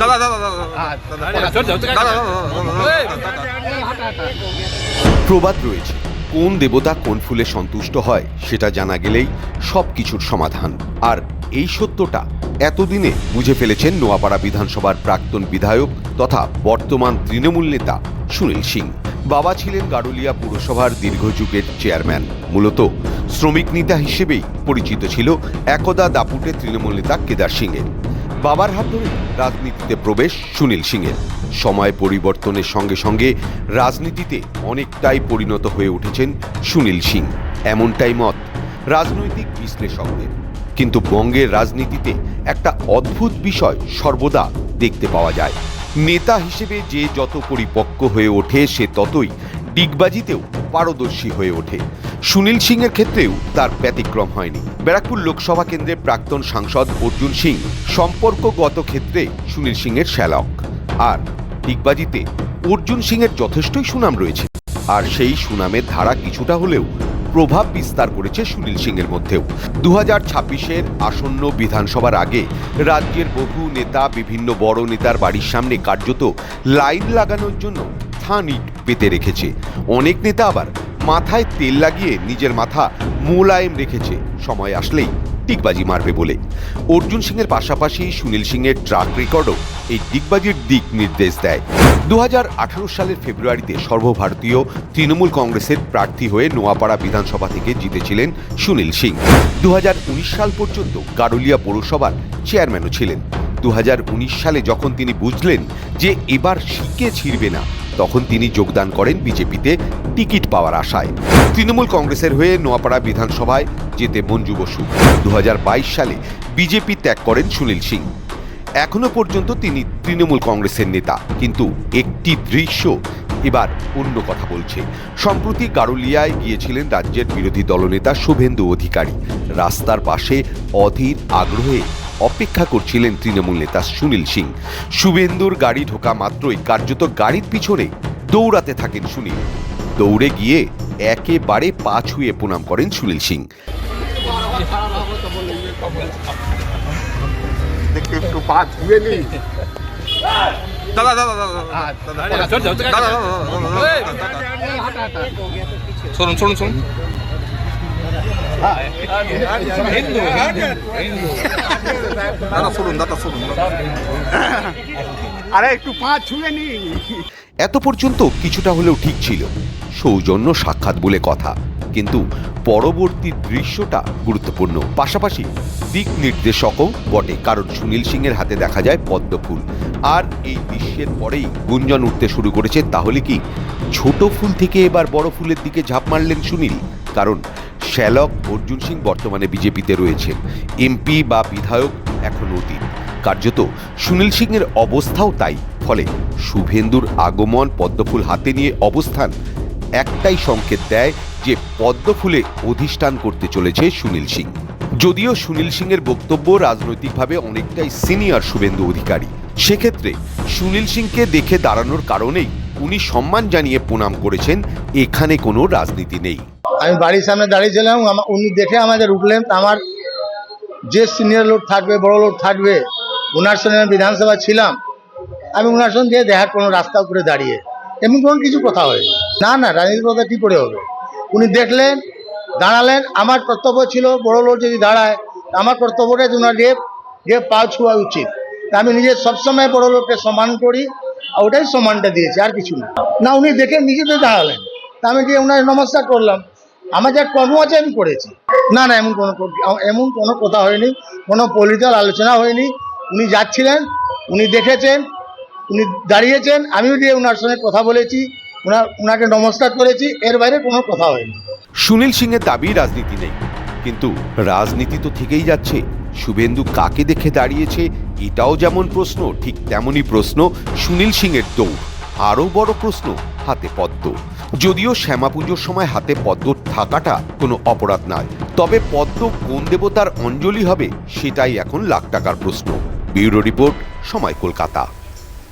দাদা দাদা প্রবাদ রয়েছে কোন দেবতা কোন ফুলে সন্তুষ্ট হয় সেটা জানা গেলেই সব কিছুর সমাধান আর এই সত্যটা এতদিনে বুঝে ফেলেছেন নোয়াপাড়া বিধানসভার প্রাক্তন বিধায়ক তথা বর্তমান তৃণমূল নেতা সুনীল সিং বাবা ছিলেন গারুলিয়া পুরসভার দীর্ঘযুগের চেয়ারম্যান মূলত শ্রমিক নেতা হিসেবেই পরিচিত ছিল একদা দাপুটে তৃণমূল নেতা কেদার সিংয়ের বাবার হাত ধরে রাজনীতিতে প্রবেশ সুনীল সিংয়ের। সময় পরিবর্তনের সঙ্গে সঙ্গে রাজনীতিতে অনেকটাই পরিণত হয়ে উঠেছেন সুনীল সিং। এমনটাই মত রাজনৈতিক বিশ্লেষকদের। কিন্তু বঙ্গের রাজনীতিতে একটা অদ্ভুত বিষয় সর্বদা দেখতে পাওয়া যায়। নেতা হিসেবে যে যত পরিপক্ক হয়ে ওঠে, সে ততই ডিগবাজিতেও পারদর্শী হয়ে ওঠে। সুনীল সিংয়ের ক্ষেত্রেও তার ব্যতিক্রম হয়নি। ব্যারাকপুর লোকসভা কেন্দ্রের প্রাক্তন সাংসদ অর্জুন সিং, সম্পর্কগত ক্ষেত্রে সুনীল সিংয়ের শ্যালক। আর ডিগবাজিতে অর্জুন সিংয়ের যথেষ্টই সুনাম রয়েছে। আর সেই সুনামের ধারা কিছুটা হলেও প্রভাব বিস্তার করেছে সুনীল সিংয়ের মধ্যেও। দু হাজার ছাব্বিশের আসন্ন বিধানসভার আগে রাজ্যের বহু নেতা, বিভিন্ন বড় নেতার বাড়ির সামনে কার্যত লাইন লাগানোর জন্য থান ইট পেতে রেখেছে। অনেক নেতা আবার মাথায় তেল লাগিয়ে নিজের মাথা মোলায়েম রেখেছে। সময় আসলেই টিকবাজি মারবে বলে। অর্জুন সিংয়ের পাশাপাশি সুনীল সিংয়ের ট্রাক রেকর্ডও এই ডিগবাজির দিক নির্দেশ দেয়। দু হাজার আঠারো সালের ফেব্রুয়ারিতে সর্বভারতীয় তৃণমূল কংগ্রেসের প্রার্থী হয়ে নোয়াপাড়া বিধানসভা থেকে জিতেছিলেন সুনীল সিং। দু হাজার উনিশ সাল পর্যন্ত গারুলিয়া পৌরসভার চেয়ারম্যানও ছিলেন। দু হাজার উনিশ সালে যখন তিনি বুঝলেন যে এবার শিকে ছিঁড়বে না তখন তিনি যোগদান করেন বিজেপিতে টিকিট পাওয়ার আশায়। তৃণমূল কংগ্রেসের হয়ে নোয়াপাড়া বিধানসভায় যেতে মঞ্জু বসু। দু হাজার বাইশ সালে বিজেপি ত্যাগ করেন সুনীল সিং। এখনও পর্যন্ত তিনি তৃণমূল কংগ্রেসের নেতা, কিন্তু একটি দৃশ্য এবার অন্য কথা বলছে। সম্প্রতি গারুলিয়ায় গিয়েছিলেন রাজ্যের বিরোধী দলনেতা শুভেন্দু অধিকারী। রাস্তার পাশে অধীর আগ্রহে অপেক্ষা করছিলেন তৃণমূল নেতা সুনীল সিং শুভেন্দুর গাড়ি ঢোকা মাত্রই কার্যত গাড়ির পিছনে দৌড়াতে থাকেন সুনীল দৌড়ে গিয়ে একেবারে পা ছুঁয়ে প্রণাম করেন সুনীল সিং দেখে একটু পা দাদা দাদা দাদা দাদা শুনুন শুনুন শুনুন এত পর্যন্ত কিছুটা হলেও ঠিক ছিল। সৌজন্য সাক্ষাৎ বলে কথা। কিন্তু পরবর্তী দৃশ্যটা গুরুত্বপূর্ণ। পাশাপাশি দিক নির্দেশকও বটে। কারণ সুনীল সিং এর হাতে দেখা যায় পদ্ম ফুল। আর এই দৃশ্যের পরেই গুঞ্জন উঠতে শুরু করেছে। তাহলে কি ছোট ফুল থেকে এবার বড় ফুলের দিকে ঝাঁপ মারলেন সুনীল? কারণ শ্যালক অর্জুন সিং বর্তমানে বিজেপিতে রয়েছেন। এমপি বা বিধায়ক এখন অতীত। কার্যত সুনীল সিং এর অবস্থাও তাই। ফলে শুভেন্দুর আগমন পদ্মফুল হাতে নিয়ে অবস্থান একটাই সংকেত দেয় যে পদ্মফুলে অধিষ্ঠান করতে চলেছে সুনীল সিং। যদিও সুনীল সিং এর বক্তব্য রাজনৈতিকভাবে অনেকটাই সিনিয়র শুভেন্দু অধিকারী। সেক্ষেত্রে সুনীল সিংকে দেখে দাঁড়ানোর কারণেই উনি সম্মান জানিয়ে প্রণাম করেছেন। এখানে কোনো রাজনীতি নেই। আমি বাড়ির সামনে দাঁড়িয়েছিলাম উনি দেখে আমাদের উঠলেন, আমার যে সিনিয়র লোক থাকবে, বড় লোক থাকবে ওনার সঙ্গে আমি বিধানসভা ছিলাম, আমি ওনার সঙ্গে দেখার কোনো রাস্তা উপরে দাঁড়িয়ে। এমন কোনো কিছু কথা হয়নি। না না, রাজনীতির কথা কী করে হবে? উনি দেখলেন, দাঁড়ালেন, আমার কর্তব্য ছিল, বড় লোক যদি দাঁড়ায়, আমার কর্তব্যটা যে ওনার গিয়ে গিয়ে পা ছোঁয়া উচিত। আমি নিজে সবসময় বড় লোককে সম্মান করি, আর ওটাই সম্মানটা দিয়েছি, আর কিছু না। না, উনি দেখে নিজেতে দাঁড়ালেন। তা আমি গিয়ে ওনার নমস্কার করলাম। আমার যা কর্ম আছে আমি করেছি। না না, এমন কোনো এমন কোনো কথা হয়নি। কোনো পলিটিক্যাল আলোচনা হয়নি। উনি যাচ্ছিলেন, উনি দেখেছেন, উনি দাঁড়িয়েছেন, আমিও গিয়ে ওনার সঙ্গে কথা বলেছি ওনার ওনাকে নমস্কার করেছি, এর বাইরে কোনো কথা হয়নি। সুনীল সিংয়ের দাবি, রাজনীতি নেই। কিন্তু রাজনীতি তো থেকেই যাচ্ছে। শুভেন্দু কাকে দেখে দাঁড়িয়েছে, এটাও যেমন প্রশ্ন, ঠিক তেমনই প্রশ্ন সুনীল সিংয়ের দৌড়। আরও বড় প্রশ্ন, হাতে পদ্ম যদিও শ্যামা পুজোর সময় হাতে পদ্ম থাকাটা কোনো অপরাধ নয়, তবে পদ্ম কোন দেবতার অঞ্জলি হবে সেটাই এখন লাখ টাকার প্রশ্ন। ব্যুরো রিপোর্ট সময় কলকাতা।